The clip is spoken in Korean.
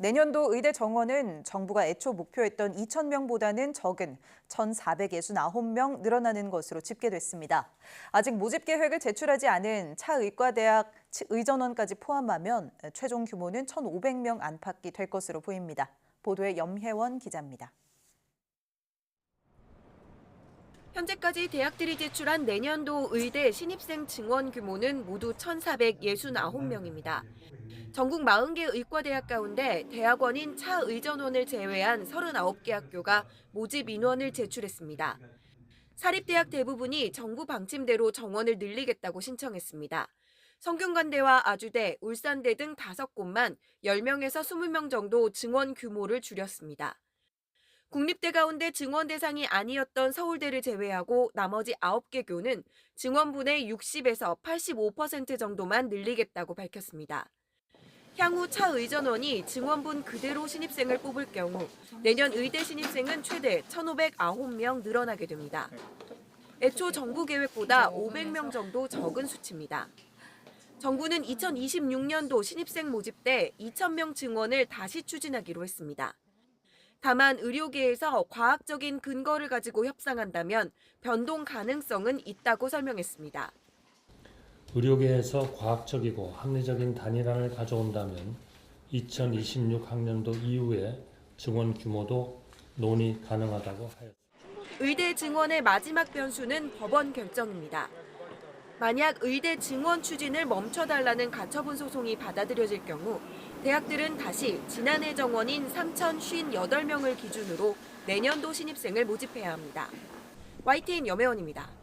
내년도 의대 정원은 정부가 애초 목표했던 2,000명보다는 적은 1,469명 늘어나는 것으로 집계됐습니다. 아직 모집 계획을 제출하지 않은 차의과대학 의전원까지 포함하면 최종 규모는 1,500명 안팎이 될 것으로 보입니다. 보도에 염혜원 기자입니다. 현재까지 대학들이 제출한 내년도 의대 신입생 증원 규모는 모두 1,469명입니다. 전국 40개 의과대학 가운데 대학원인 차의전원을 제외한 39개 학교가 모집 인원을 제출했습니다. 사립대학 대부분이 정부 방침대로 정원을 늘리겠다고 신청했습니다. 성균관대와 아주대, 울산대 등 5곳만 10명에서 20명 정도 증원 규모를 줄였습니다. 국립대 가운데 증원 대상이 아니었던 서울대를 제외하고 나머지 9개 교는 증원분의 60에서 85% 정도만 늘리겠다고 밝혔습니다. 향후 차 의전원이 증원분 그대로 신입생을 뽑을 경우 내년 의대 신입생은 최대 1,509명 늘어나게 됩니다. 애초 정부 계획보다 500명 정도 적은 수치입니다. 정부는 2026년도 신입생 모집 때 2,000명 증원을 다시 추진하기로 했습니다. 다만 의료계에서 과학적인 근거를 가지고 협상한다면 변동 가능성은 있다고 설명했습니다. 의료계에서 과학적이고 합리적인 단일안을 가져온다면 2026 학년도 이후에 증원 규모도 논의 가능하다고 하였습니다. 의대 증원의 마지막 변수는 법원 결정입니다. 만약 의대 증원 추진을 멈춰달라는 가처분 소송이 받아들여질 경우 대학들은 다시 지난해 정원인 3,058명을 기준으로 내년도 신입생을 모집해야 합니다. YTN 염혜원입니다.